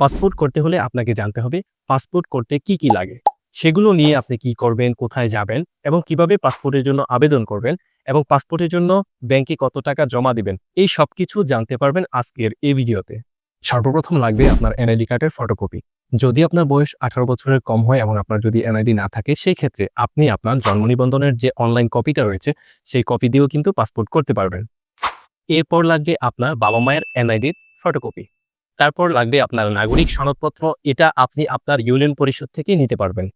Passport করতে হলে আপনাকে জানতে হবে পাসপোর্ট করতে কি কি লাগে? সেগুলো নিয়ে আপনি কি করবেন, কোথায় যাবেন এবং কীভাবে পাসপোর্টের জন্য আবেদন করবেন এবং পাসপোর্টের জন্য ব্যাংকে কত টাকা জমা দিবেন, এই সব কিছু জানতে পারবেন আজকের এই ভিডিওতে। সর্বপ্রথম লাগবে আপনার এনআইডি কার্ডের ফটোকপি যদি আপনার বয়স আঠারো বছরের কম হয় এবং আপনার যদি এনআইডি না থাকে, সেই ক্ষেত্রে আপনি আপনার জন্ম নিবন্ধনের যে অনলাইন কপিটা রয়েছে, সেই কপি দিয়েও কিন্তু পাসপোর্ট করতে পারবেন। এরপর লাগবে আপনার বাবা মায়ের এনআইডির ফটোকপি তারপর লাগবে আপনার নাগরিক সনদপত্র, এটা আপনি আপনার ইউনিয়ন পরিষদ থেকে নিতে পারবেন।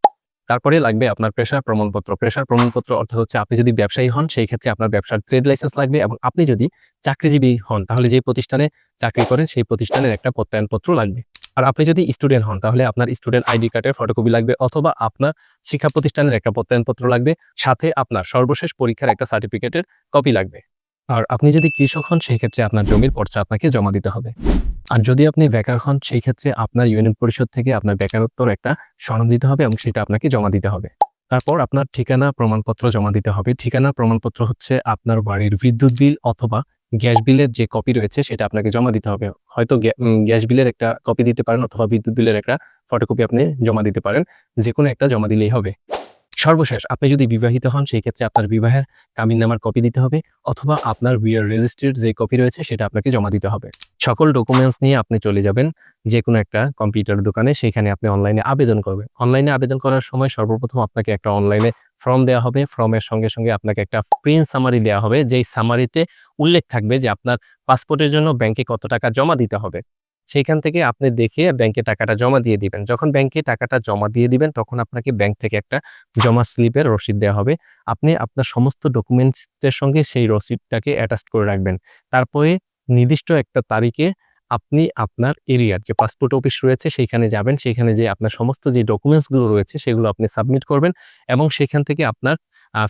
তারপরে লাগবে আপনার পেশার প্রমাণপত্র। পেশার প্রমাণপত্র অর্থ হচ্ছে আপনি যদি ব্যবসায়ী হন, সেই ক্ষেত্রে আপনার ব্যবসার ট্রেড লাইসেন্স লাগবে এবং আপনি যদি চাকরিজীবী হন, তাহলে যে প্রতিষ্ঠানে চাকরি করেন, সেই প্রতিষ্ঠানের একটা প্রত্যয়নপত্র লাগবে। আর আপনি যদি স্টুডেন্ট হন, তাহলে আপনার স্টুডেন্ট আইডি কার্ডের ফটোকপি লাগবে অথবা আপনার শিক্ষা প্রতিষ্ঠানের একটা প্রত্যয়নপত্র লাগবে। সাথে আপনার সর্বশেষ পরীক্ষার একটা সার্টিফিকেটের কপি লাগবে। আর আপনি যদি কৃষক হন, সেই ক্ষেত্রে আপনার জমির পর্চা আপনাকে জমা দিতে হবে। আর যদি আপনি বেকার হন, সেই ক্ষেত্রে আপনার ইউনিয়ন পরিষদ থেকে আপনার বেকারত্বর একটা সনদ দিতে হবে এবং সেটা আপনাকে জমা দিতে হবে। তারপর আপনার ঠিকানা, প্রমাণপত্র জমা দিতে হবে। ঠিকানা, প্রমাণপত্র হচ্ছে আপনার বাড়ির বিদ্যুৎ বিল অথবা গ্যাস বিলের যে কপি রয়েছে, সেটা আপনাকে জমা দিতে হবে। হয়তো গ্যা- গ্যাস বিলের একটা কপি দিতে পারেন অথবা বিদ্যুৎ বিলের একটা ফটোকপি আপনি জমা দিতে পারেন। যে কোনো একটা জমা দিলেই হবে। সর্বশেষ আপনি যদি বিবাহিত হন সেই ক্ষেত্রে আপনার বিবাহের কামিন নামার কপি দিতে হবে অথবা আপনার বিয়ের রেজিস্ট্রির যে কপি রয়েছে, সেটা আপনাকে জমা দিতে হবে। সকল ডকুমেন্টস নিয়ে আপনি চলে যাবেন যে কোনো একটা কম্পিউটার দোকানে, সেখানে আপনি অনলাইনে আবেদন করবেন। অনলাইনে আবেদন করার সময় সর্বপ্রথম আপনাকে একটা অনলাইনে ফর্ম দেওয়া হবে। ফর্মের সঙ্গে সঙ্গে আপনাকে একটা প্রিন্ট সামারি দেওয়া হবে, যেই সামারিতে উল্লেখ থাকবে যে আপনার পাসপোর্টের জন্য ব্যাংকে কত টাকা জমা দিতে হবে। সেইখান থেকে আপনি দেখে ব্যাংকে টাকাটা জমা দিয়ে দিবেন। যখন ব্যাংকে টাকাটা জমা দিয়ে দিবেন, তখন আপনাকে ব্যাংক থেকে একটা জমা স্লিপের রসিদ দেওয়া হবে। আপনি আপনার সমস্ত ডকুমেন্টসের সঙ্গে সেই রসিদটাকে অ্যাটাচ করে রাখবেন। তারপরে নির্দিষ্ট একটা তারিখে আপনি আপনার এরিয়ার যে পাসপোর্ট অফিস রয়েছে, সেইখানে যাবেন। সেখানে যে আপনার সমস্ত যে ডকুমেন্টসগুলো রয়েছে, সেগুলো আপনি সাবমিট করবেন এবং সেখান থেকে আপনার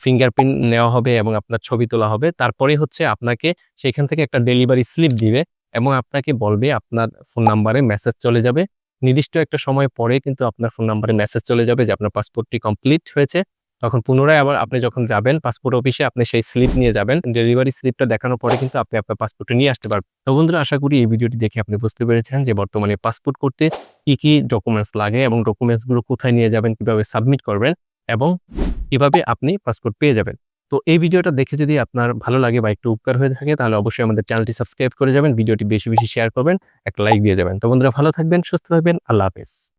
ফিঙ্গারপ্রিন্ট নেওয়া হবে এবং আপনার ছবি তোলা হবে। তারপরে হচ্ছে আপনাকে সেখান থেকে একটা ডেলিভারি স্লিপ দিবে। এবং আপনাকে বলবে আপনার ফোন নাম্বারে মেসেজ চলে যাবে। নির্দিষ্ট একটা সময় পরে কিন্তু আপনার ফোন নাম্বারে মেসেজ চলে যাবে যে আপনার পাসপোর্টটি কমপ্লিট হয়েছে। তখন পুনরায় আবার আপনি যখন যাবেন পাসপোর্ট অফিসে আপনি সেই স্লিপ নিয়ে যাবেন। ডেলিভারি স্লিপটা দেখানোর পরে কিন্তু আপনি আপনার পাসপোর্টটা নিয়ে আসতে পারবেন। তো বন্ধুরা, আশা করি এই ভিডিওটি দেখে আপনি বুঝতে পেরেছেন যে বর্তমানে পাসপোর্ট করতে কি কি ডকুমেন্টস লাগে এবং ডকুমেন্টসগুলো কোথায় নিয়ে যাবেন, কীভাবে সাবমিট করবেন এবং কীভাবে আপনি পাসপোর্ট পেয়ে যাবেন। তো এই ভিডিওটা দেখে যদি আপনার ভালো লাগে বা একটু উপকার হয়ে থাকে, তাহলে অবশ্যই আমাদের চ্যানেলটি সাবস্ক্রাইব করে যাবেন, ভিডিওটি বেশি বেশি শেয়ার করবেন, একটা লাইক দিয়ে যাবেন। তো বন্ধুরা, ভালো থাকবেন, সুস্থ থাকবেন, আল্লাহ হাফেজ।